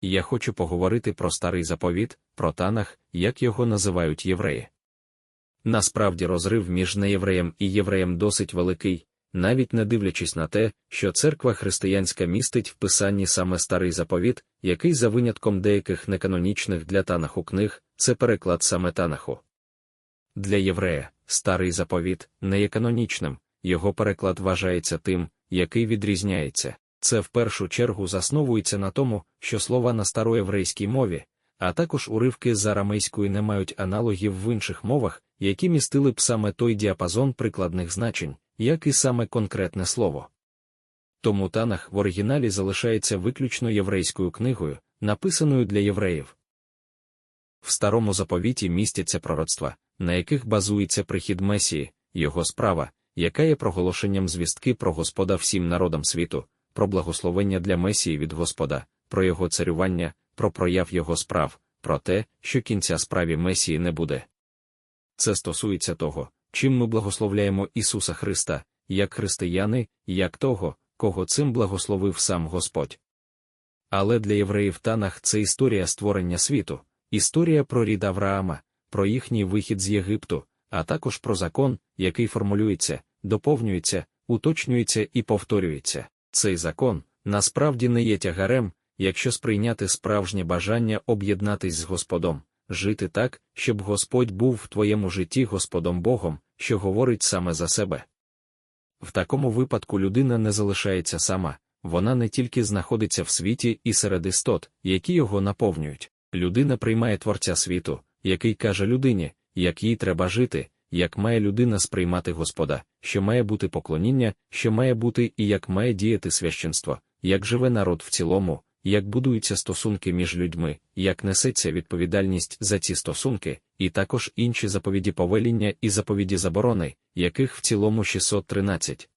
Я хочу поговорити про старий заповіт, про Танах, як його називають євреї. Насправді розрив між неєвреєм і євреєм досить великий, навіть не дивлячись на те, що церква християнська містить в писанні саме старий заповіт, який за винятком деяких неканонічних для Танаху книг, це переклад саме Танаху. Для єврея старий заповіт не є канонічним, його переклад вважається тим, який відрізняється. Це в першу чергу засновується на тому, що слова на староєврейській мові, а також уривки з арамейської не мають аналогів в інших мовах, які містили б саме той діапазон прикладних значень, як і саме конкретне слово. Тому Танах в оригіналі залишається виключно єврейською книгою, написаною для євреїв. В старому заповіті містяться пророцтва, на яких базується прихід Месії, його справа, яка є проголошенням звістки про Господа всім народам світу, про благословення для Месії від Господа, про його царювання, про прояв його справ, про те, що кінця справі Месії не буде. Це стосується того, чим ми благословляємо Ісуса Христа, як християни, як того, кого цим благословив сам Господь. Але для євреїв Танах це історія створення світу, історія про рід Авраама, про їхній вихід з Єгипту, а також про закон, який формулюється, доповнюється, уточнюється і повторюється. Цей закон насправді не є тягарем, якщо сприйняти справжнє бажання об'єднатись з Господом, жити так, щоб Господь був в твоєму житті Господом Богом, що говорить саме за себе. В такому випадку людина не залишається сама, вона не тільки знаходиться в світі і серед істот, які його наповнюють. Людина приймає Творця світу, який каже людині, як їй треба жити, як має людина сприймати Господа, що має бути поклоніння, що має бути і як має діяти священство, як живе народ в цілому, як будуються стосунки між людьми, як несеться відповідальність за ці стосунки, і також інші заповіді повеління і заповіді заборони, яких в цілому 613.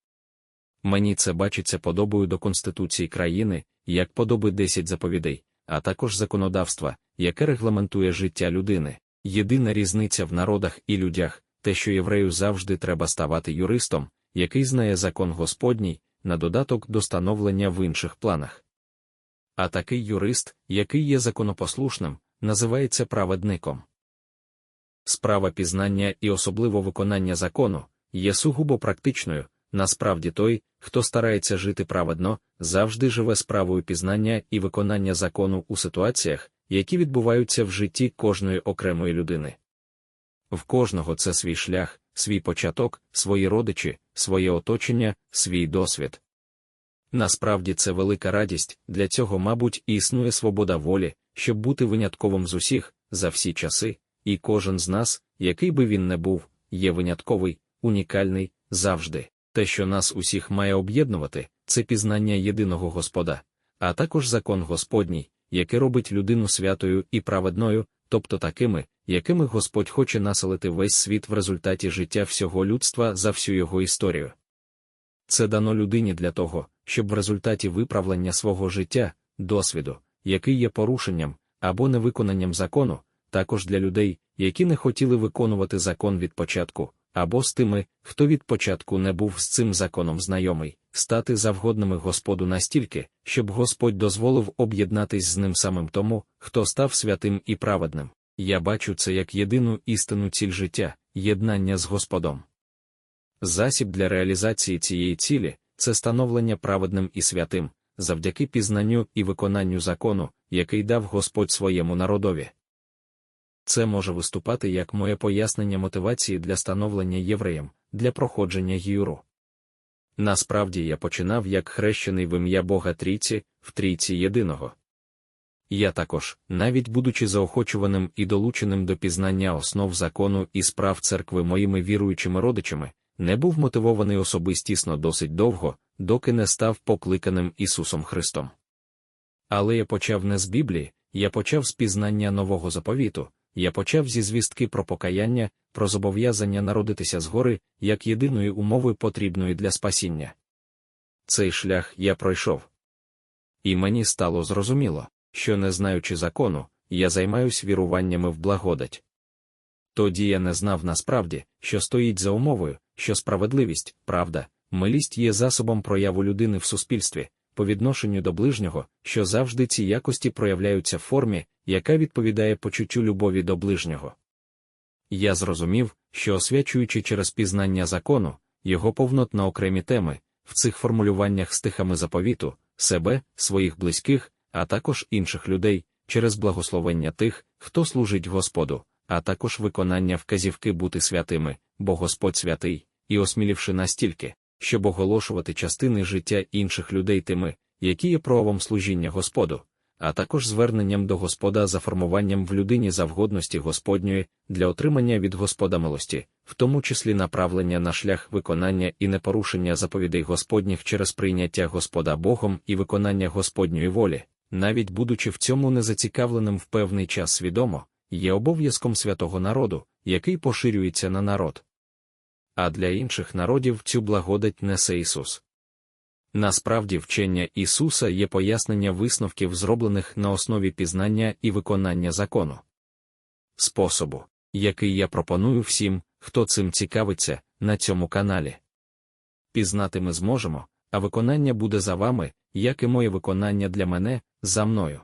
Мені це бачиться подобою до Конституції країни, як подоби 10 заповідей, а також законодавства, яке регламентує життя людини. Єдина різниця в народах і людях, те, що єврею завжди треба ставати юристом, який знає закон Господній, на додаток до становлення в інших планах. А такий юрист, який є законопослушним, називається праведником. Справа пізнання і особливо виконання закону є сугубо практичною. Насправді той, хто старається жити праведно, завжди живе справою пізнання і виконання закону у ситуаціях, які відбуваються в житті кожної окремої людини. В кожного це свій шлях, свій початок, свої родичі, своє оточення, свій досвід. Насправді це велика радість, для цього, мабуть, і існує свобода волі, щоб бути винятковим з усіх, за всі часи, і кожен з нас, який би він не був, є винятковий, унікальний, завжди. Те, що нас усіх має об'єднувати, це пізнання єдиного Господа, а також закон Господній, який робить людину святою і праведною, тобто такими, якими Господь хоче населити весь світ в результаті життя всього людства за всю його історію. Це дано людині для того, щоб в результаті виправлення свого життя, досвіду, який є порушенням або невиконанням закону, також для людей, які не хотіли виконувати закон від початку, або з тими, хто від початку не був з цим законом знайомий, стати завгодними Господу настільки, щоб Господь дозволив об'єднатись з ним самим тому, хто став святим і праведним. Я бачу це як єдину істинну ціль життя, єднання з Господом. Засіб для реалізації цієї цілі це становлення праведним і святим, завдяки пізнанню і виконанню закону, який дав Господь своєму народові. Це може виступати як моє пояснення мотивації для становлення євреям, для проходження гіюру. Насправді я починав як хрещений в ім'я Бога Трійці, в трійці єдиного. Я також, навіть будучи заохочуваним і долученим до пізнання основ закону і справ церкви моїми віруючими родичами, не був мотивований особистісно досить довго, доки не став покликаним Ісусом Христом. Але я почав не з Біблії, я почав з пізнання нового заповіту, я почав зі звістки про покаяння, про зобов'язання народитися згори, як єдиної умови потрібної для спасіння. Цей шлях я пройшов. І мені стало зрозуміло, що, не знаючи закону, я займаюсь віруваннями в благодать. Тоді я не знав насправді, що стоїть за умовою, що справедливість, правда, милість є засобом прояву людини в суспільстві, по відношенню до ближнього, що завжди ці якості проявляються в формі, яка відповідає почуттю любові до ближнього. Я зрозумів, що освячуючи через пізнання закону, його повнот на окремі теми, в цих формулюваннях стихами заповіту, себе, своїх близьких, а також інших людей, через благословення тих, хто служить Господу, а також виконання вказівки бути святими, бо Господь святий, і осмілівши настільки, щоб оголошувати частини життя інших людей тими, які є правом служіння Господу, а також зверненням до Господа за формуванням в людині завгодності Господньої для отримання від Господа милості, в тому числі направлення на шлях виконання і непорушення заповідей Господніх через прийняття Господа Богом і виконання Господньої волі, навіть будучи в цьому незацікавленим в певний час свідомо, є обов'язком святого народу, який поширюється на народ. А для інших народів цю благодать несе Ісус. Насправді, вчення Ісуса є пояснення висновків, зроблених на основі пізнання і виконання закону. Способу, який я пропоную всім, хто цим цікавиться, на цьому каналі. Пізнати ми зможемо, а виконання буде за вами, як і моє виконання для мене, за мною.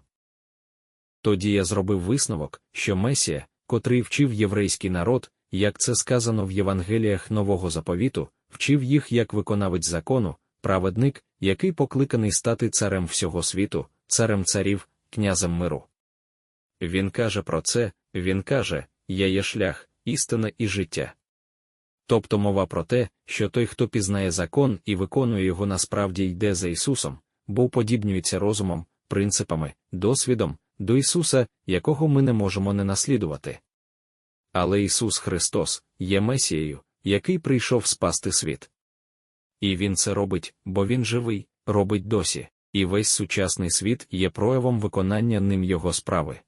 Тоді я зробив висновок, що Месія, котрий вчив єврейський народ, як це сказано в Євангеліях Нового заповіту, вчив їх як виконавець закону, праведник, який покликаний стати царем всього світу, царем царів, князем миру. Він каже про це, він каже: Я є шлях, істина і життя. Тобто мова про те, що той, хто пізнає закон і виконує його насправді йде за Ісусом, бо уподібнюється розумом, принципами, досвідом, до Ісуса, якого ми не можемо не наслідувати. Але Ісус Христос є Месією, який прийшов спасти світ. І Він це робить, бо Він живий, робить досі, і весь сучасний світ є проявом виконання ним Його справи.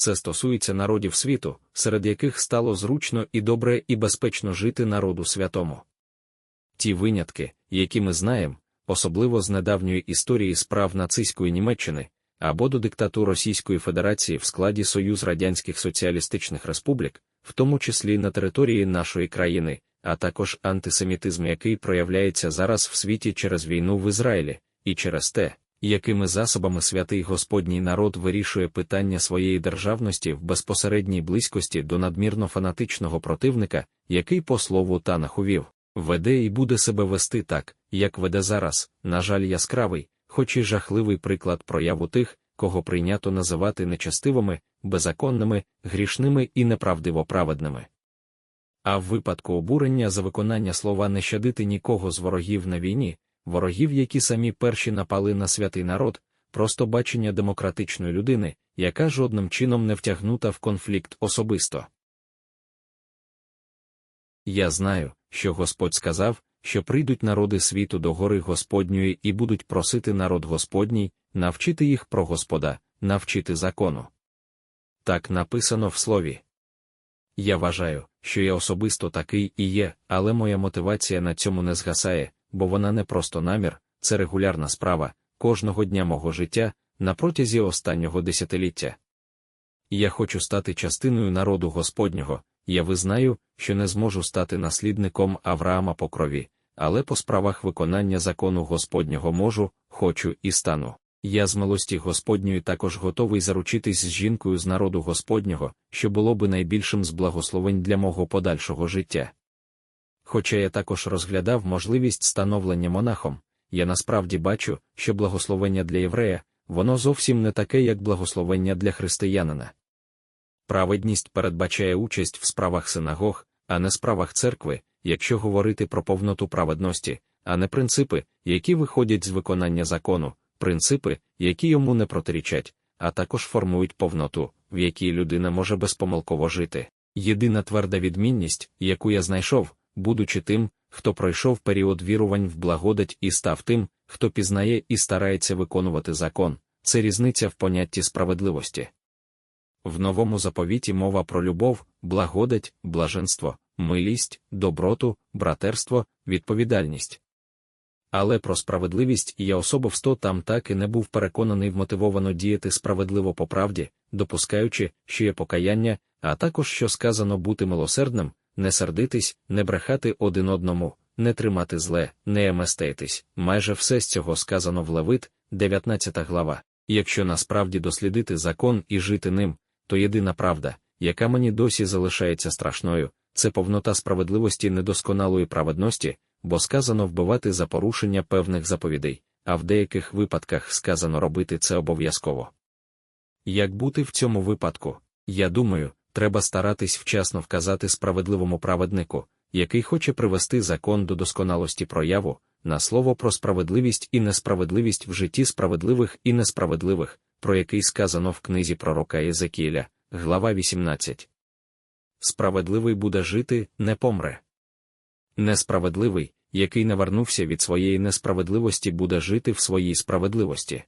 Це стосується народів світу, серед яких стало зручно і добре і безпечно жити народу святому. Ті винятки, які ми знаємо, особливо з недавньої історії справ нацистської Німеччини, або до диктату Російської Федерації в складі Союз Радянських Соціалістичних Республік, в тому числі на території нашої країни, а також антисемітизм, який проявляється зараз в світі через війну в Ізраїлі, і через те, якими засобами святий Господній народ вирішує питання своєї державності в безпосередній близькості до надмірно фанатичного противника, який по слову Танаху вів, веде і буде себе вести так, як веде зараз, на жаль, яскравий, хоч і жахливий приклад прояву тих, кого прийнято називати нечастивими, беззаконними, грішними і неправдиво праведними. А в випадку обурення за виконання слова не щадити нікого з ворогів на війні, ворогів, які самі перші напали на святий народ, просто бачення демократичної людини, яка жодним чином не втягнута в конфлікт особисто. Я знаю, що Господь сказав, що прийдуть народи світу до гори Господньої і будуть просити народ Господній, навчити їх про Господа, навчити закону. Так написано в слові. Я вважаю, що я особисто такий і є, але моя мотивація на цьому не згасає, бо вона не просто намір, це регулярна справа кожного дня мого життя на протязі останнього десятиліття. Я хочу стати частиною народу Господнього, я визнаю, що не зможу стати наслідником Авраама по крові, але по справах виконання закону Господнього можу, хочу і стану. Я з милості Господньої також готовий заручитись з жінкою з народу Господнього, що було би найбільшим з благословень для мого подальшого життя. Хоча я також розглядав можливість становлення монахом, я насправді бачу, що благословення для єврея, воно зовсім не таке, як благословення для християнина. Праведність передбачає участь в справах синагог, а не справах церкви, якщо говорити про повноту праведності, а не принципи, які виходять з виконання закону, принципи, які йому не протирічать, а також формують повноту, в якій людина може безпомилково жити. Єдина тверда відмінність, яку я знайшов, будучи тим, хто пройшов період вірувань в благодать і став тим, хто пізнає і старається виконувати закон, це різниця в понятті справедливості. В новому заповіті мова про любов, благодать, блаженство, милість, доброту, братерство, відповідальність. Але про справедливість я особисто там так і не був переконаний вмотивовано діяти справедливо по правді, допускаючи, що є покаяння, а також що сказано бути милосердним, не сердитись, не брехати один одному, не тримати зле, не еместейтесь. Майже все з цього сказано в Левит, 19 глава. Якщо насправді дослідити закон і жити ним, то єдина правда, яка мені досі залишається страшною, це повнота справедливості недосконалої праведності, бо сказано вбивати за порушення певних заповідей, а в деяких випадках сказано робити це обов'язково. Як бути в цьому випадку? Я думаю, треба старатись вчасно вказати справедливому праведнику, який хоче привести закон до досконалості прояву, на слово про справедливість і несправедливість в житті справедливих і несправедливих, про який сказано в книзі пророка Єзекіля, глава 18. Справедливий буде жити, не помре. Несправедливий, який навернувся від своєї несправедливості, буде жити в своїй справедливості.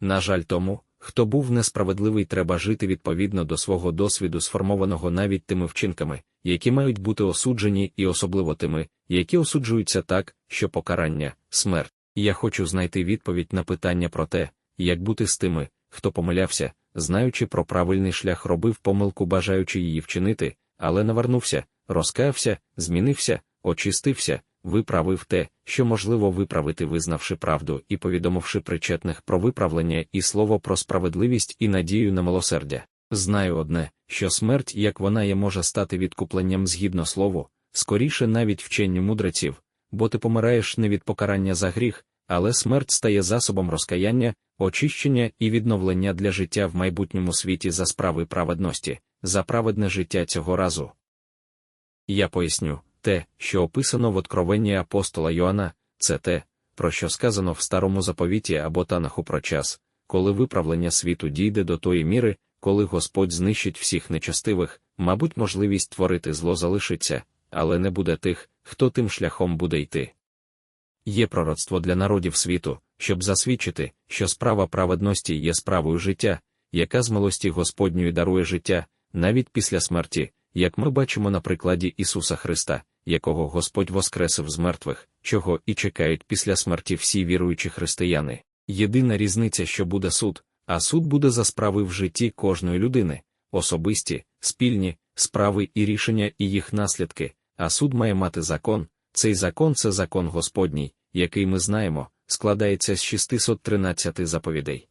На жаль, тому, хто був несправедливий, треба жити відповідно до свого досвіду, сформованого навіть тими вчинками, які мають бути осуджені, і особливо тими, які осуджуються так, що покарання, смерть. Я хочу знайти відповідь на питання про те, як бути з тими, хто помилявся, знаючи про правильний шлях, робив помилку, бажаючи її вчинити, але навернувся, розкаявся, змінився, очистився, виправив те, що можливо виправити, визнавши правду і повідомивши причетних про виправлення і слово про справедливість і надію на милосердя. Знаю одне, що смерть, як вона є, може стати відкупленням згідно слову, скоріше навіть вченню мудреців, бо ти помираєш не від покарання за гріх, але смерть стає засобом розкаяння, очищення і відновлення для життя в майбутньому світі за справи праведності, за праведне життя цього разу. Я поясню те, що описано в откровенні апостола Йоанна, це те, про що сказано в старому заповіті або танаху про час, коли виправлення світу дійде до тої міри, коли Господь знищить всіх нечастивих, мабуть, можливість творити зло залишиться, але не буде тих, хто тим шляхом буде йти. Є пророцтво для народів світу, щоб засвідчити, що справа праведності є справою життя, яка з милості Господньої дарує життя, навіть після смерті, як ми бачимо на прикладі Ісуса Христа, якого Господь воскресив з мертвих, чого і чекають після смерті всі віруючі християни. Єдина різниця, що буде суд, а суд буде за справи в житті кожної людини, особисті, спільні, справи і рішення і їх наслідки, а суд має мати закон. Цей закон це закон Господній, який ми знаємо, складається з 613 заповідей.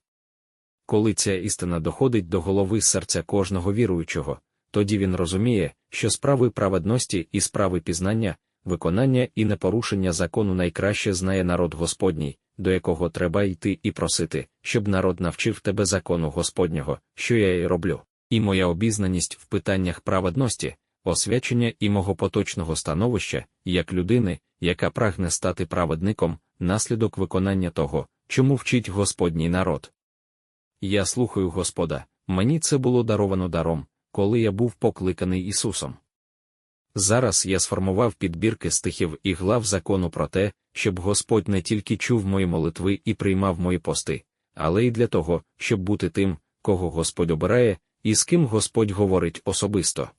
Коли ця істина доходить до голови серця кожного віруючого, тоді він розуміє, що справи праведності і справи пізнання, виконання і непорушення закону найкраще знає народ Господній, до якого треба йти і просити, щоб народ навчив тебе закону Господнього, що я й роблю. І моя обізнаність в питаннях праведності, освячення і мого поточного становища, як людини, яка прагне стати праведником, наслідок виконання того, чому вчить Господній народ. Я слухаю Господа, мені це було даровано даром, коли я був покликаний Ісусом. Зараз я сформував підбірки стихів і глав закону про те, щоб Господь не тільки чув мої молитви і приймав мої пости, але й для того, щоб бути тим, кого Господь обирає, і з ким Господь говорить особисто.